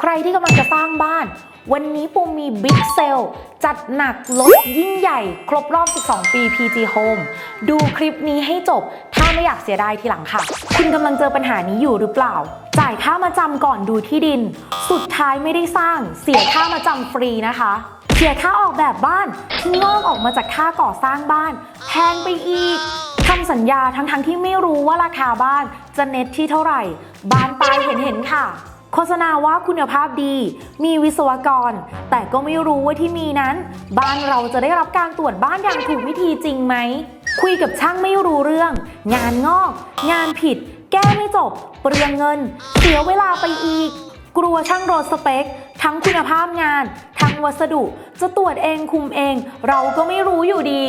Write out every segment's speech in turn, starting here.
ใครที่กำลังจะสร้างบ้าน วันนี้ปูมีบิ๊กเซลจัดหนักลดยิ่งใหญ่ ครบรอบ 12 ปี PG Home ดูคลิปนี้ให้จบ ถ้าไม่อยากเสียดายทีหลังค่ะ คุณกำลังเจอปัญหานี้อยู่หรือเปล่า จ่ายค่ามาจำก่อนดูที่ดิน สุดท้ายไม่ได้สร้าง เสียค่ามาจำฟรีนะคะ เสียค่าออกแบบบ้านงอกออกมาจากค่าก่อสร้างบ้านแพงไปอีกทำสัญญาทั้งๆทที่ไม่รู้ว่าราคาบ้านจะเน็ตที่เท่าไหร่บานปลายเห็นๆค่ะ โฆษณาว่าคุณภาพดี มีวิศวกร แต่ก็ไม่รู้ว่าที่มีนั้น บ้านเราจะได้รับการตรวจบ้านอย่างถูกวิธีจริงไหม คุยกับช่างไม่รู้เรื่อง งานงอก งานผิด แก้ไม่จบ เปลืองเงิน เสียเวลาไปอีก กลัวช่างโรดสเปค ทั้งคุณภาพงาน ทั้งวัสดุ จะตรวจเองคุมเอง เราก็ไม่รู้อยู่ดี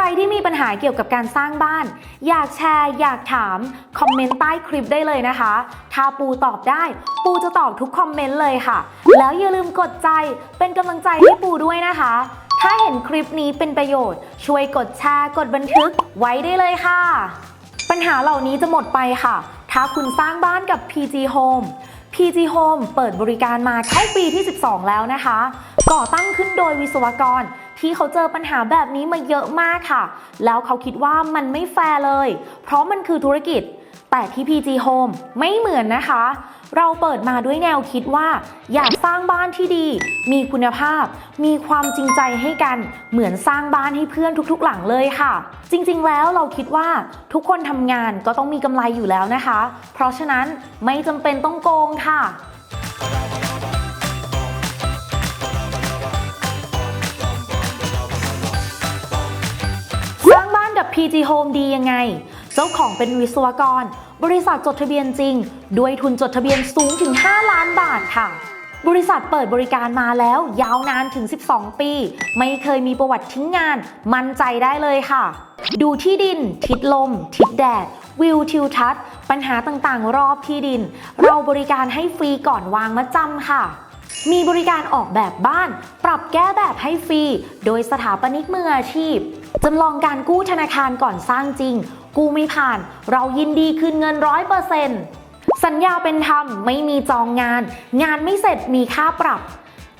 รที่มีปัญหาเกี่ยวกับการสร้างบ้าน อยากแชร์ อยากถาม คอมเมนต์ใต้คลิปได้เลยนะคะ ถ้าปูตอบได้ ปูจะตอบทุกคอมเมนต์เลยค่ะ แล้วอย่าลืมกดใจเป็นกำลังใจให้ปูด้วยนะคะ ถ้าเห็นคลิปนี้เป็นประโยชน์ ช่วยกดแชร์ กดบันทึกไว้ได้เลยค่ะ ปัญหาเหล่านี้จะหมดไปค่ะ ถ้าคุณสร้างบ้านกับ PG Home PG Home เปิดบริการมาเข้าปีที่ 12 แล้วนะคะ ก่อตั้งขึ้นโดยวิศวกร ที่เขาเจอปัญหาแบบนี้มาเยอะมากค่ะ แล้วเขาคิดว่ามันไม่แฟร์เลย เพราะมันคือธุรกิจ แต่ที่ PG Home ไม่เหมือนนะคะ เราเปิดมาด้วยแนวคิดว่า อยากสร้างบ้านที่ดี มีคุณภาพ มีความจริงใจให้กัน เหมือนสร้างบ้านให้เพื่อนทุกๆ หลังเลยค่ะ จริงๆ แล้วเราคิดว่าทุกคนทำงานก็ต้องมีกำไรอยู่แล้วนะคะ เพราะฉะนั้นไม่จำเป็นต้องโกงค่ะ PG Home ดียังไง เจ้าของเป็นวิศวกร บริษัทจดทะเบียนจริง ด้วยทุนจดทะเบียนสูงถึง 5 ล้านบาทค่ะ บริษัทเปิดบริการมาแล้วยาวนานถึง 12 ปี ไม่เคยมีประวัติทิ้งงาน มั่นใจได้เลยค่ะ ดูที่ดิน ทิศลม ทิศแดด วิวทิวทัศน์ ปัญหาต่างๆ รอบที่ดิน เราบริการให้ฟรีก่อนวางมาจำค่ะ มีบริการออกแบบบ้าน ปรับแก้แบบให้ฟรี โดยสถาปนิกมืออาชีพ จำลองการกู้ธนาคารก่อนสร้างจริง กู้ไม่ผ่าน เรายินดีคืนเงินร้อยเปอร์เซ็นต์สัญญาเป็นธรรมไม่มีจองงาน งานไม่เสร็จมีค่าปรับ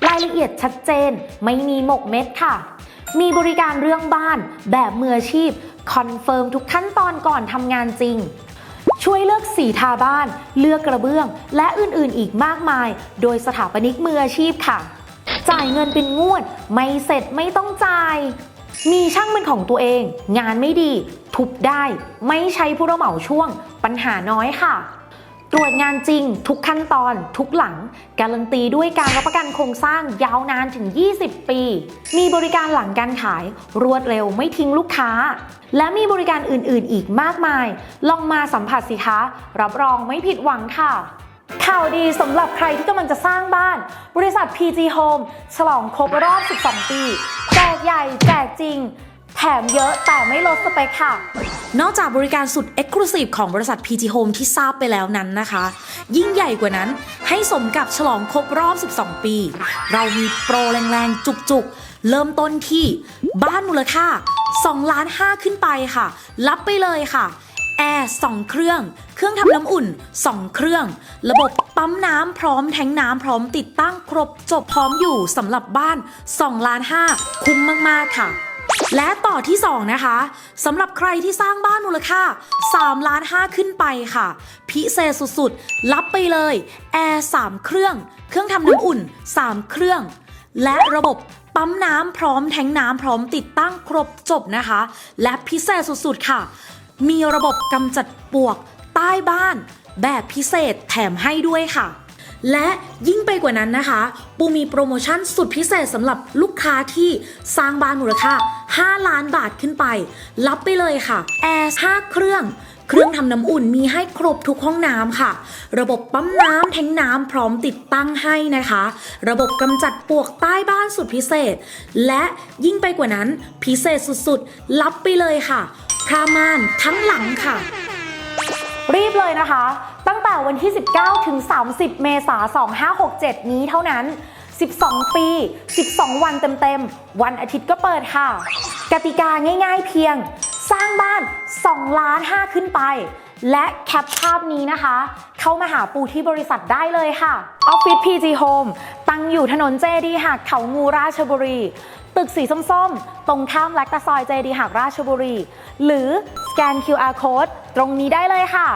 รายละเอียดชัดเจน ไม่มีหมกเม็ดค่ะ มีบริการเรื่องบ้าน แบบมืออาชีพ คอนเฟิร์มทุกขั้นตอนก่อนทำงานจริง ช่วยเลือกสีทาบ้าน เลือกกระเบื้อง และอื่นๆ อีกมากมาย โดยสถาปนิกมืออาชีพค่ะ จ่ายเงินเป็นงวด ไม่เสร็จไม่ต้องจ่าย มีช่างเป็นของตัวเอง งานไม่ดี ทุบได้ ไม่ใช้ผู้รับเหมาช่วง ปัญหาน้อยค่ะ ตรวจงานจริง ทุกขั้นตอน ทุกหลัง การันตีด้วยการรับประกันโครงสร้างยาวนานถึง 20 ปี มีบริการหลังการขาย รวดเร็วไม่ทิ้งลูกค้า และมีบริการอื่นๆ อีกมากมาย ลองมาสัมผัสสิคะ รับรองไม่ผิดหวังค่ะข่าวดีสำหรับใครที่กำลังจะสร้างบ้าน บริษัท PG Home ฉลองครบรอบ 12 ปี แจกใหญ่แจกจริง แถมเยอะแต่ไม่ลดสเปคค่ะ นอกจากบริการสุด Exclusive ของบริษัท PG Home ที่ทราบไปแล้วนั้นนะคะ ยิ่งใหญ่กว่านั้นให้สมกับฉลองครบรอบ 12 ปี เรามีโปรแรงๆ จุกๆ เริ่มต้นที่บ้านมูลค่า2ล้าน5ขึ้นไปค่ะ รับไปเลยค่ะแอร์2เครื่อง เครื่องทำน้ำอุ่น 2 เครื่อง ระบบปั๊มน้ำพร้อมแทงน้ำพร้อมติดตั้งครบจบพร้อมอยู่สำหรับบ้าน2ล้าน5คุ้มมาก ๆ ค่ะ และต่อที่ 2 นะคะสำหรับใครที่สร้างบ้านมูลค่า3ล้าน5ขึ้นไปค่ะ พิเศษสุดๆ รับไปเลยแอร์3เครื่อง เครื่องทำน้ำอุ่น 3 เครื่อง และระบบปั๊มน้ำพร้อมแทงน้ำพร้อมติดตั้งครบจบนะคะ และพิเศษสุดๆ ค่ะ มีระบบกำจัดปลวกใต้บ้านแบบพิเศษแถมให้ด้วยค่ะ และยิ่งไปกว่านั้นนะคะ ปูมีโปรโมชั่นสุดพิเศษสำหรับลูกค้าที่สร้างบ้านมูลค่า 5 ล้านบาทขึ้นไป รับไปเลยค่ะแอร์5เครื่องเครื่องทำน้ำอุ่นมีให้ครบทุกห้องน้ำค่ะ ระบบปั๊มน้ำแทงน้ำพร้อมติดตั้งให้นะคะ ระบบกำจัดปลวกใต้บ้านสุดพิเศษ และยิ่งไปกว่านั้นพิเศษสุดๆ รับไปเลยค่ะพราม่านทั้งหลังค่ะ รีบเลยนะคะ ตั้งแต่วันที่ 19 ถึง 30 เมษายน 2567 นี้เท่านั้น 12 ปี 12 วันเต็มๆ วันอาทิตย์ก็เปิดค่ะ กติกาง่ายๆเพียง สร้างบ้าน 2 ล้าน 5 ขึ้นไป และแคปภาพนี้นะคะ เข้ามาหาปูที่บริษัทได้เลยค่ะ ออฟฟิศ PG Home ตั้งอยู่ถนนเจดีหักเขางูราชบุรี ตึกสีส้มๆ ตรงข้ามแลกตะซอยเจดีหักราชบุรี หรือสแกน QR code ตรงนี้ได้เลยค่ะ